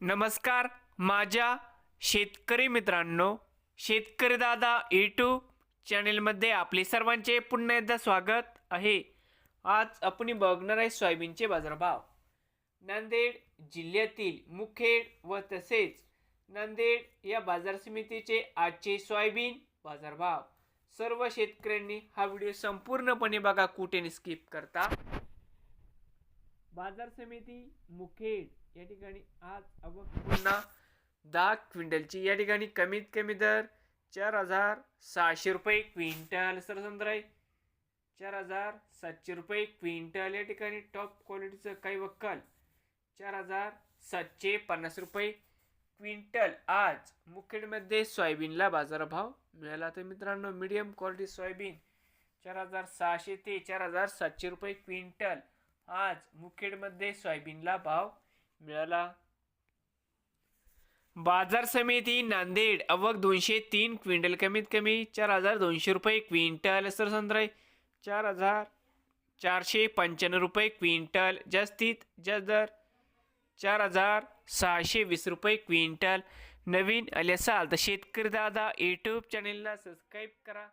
नमस्कार माझ्या शेतकरी मित्रांनो शेतकरी दादा यूट्यूब चॅनेलमध्ये आपले सर्वांचे पुन्हा एकदा स्वागत आहे. आज आपण बघणार आहे सोयाबीनचे बाजारभाव. नांदेड जिल्ह्यातील मुखेड व तसेच नांदेड या बाजार समितीचे आजचे सोयाबीन बाजारभाव. सर्व शेतकऱ्यांनी हा व्हिडिओ संपूर्णपणे बघा कुठे स्किप करता. बाजार समिती मुखेड या ठिकाणी आज आवक पुन्हा दहा क्विंटलची. या ठिकाणी कमीत कमी दर चार हजार सहाशे रुपये क्विंटल. सरसंद्र आहे चार हजार सातशे रुपये क्विंटल. या ठिकाणी टॉप क्वालिटीचं काही वक्कल. चार हजार सातशे पन्नास रुपये क्विंटल. आज मुखेडमध्ये सोयाबीनला बाजारभाव मिळाला. तर मित्रांनो मीडियम क्वालिटी सोयाबीन चार हजार सहाशे ते चार हजार सातशे रुपये क्विंटल. आज मुखेडमध्ये सोयाबीनला भाव मिळाला. बाजार समिती नांदेड अवक दोनशे तीन क्विंटल कमीत कमी चार हजार दोनशे रुपये क्विंटल सरसंद्राई चार हजार चारशे पंच्याण्णव रुपये क्विंटल जास्तीत जास्त दर चार हजार सहाशे वीस रुपये क्विंटल. नवीन आले असाल तर शेतकरी दादा यूट्यूब चॅनेलला सबस्क्राईब करा.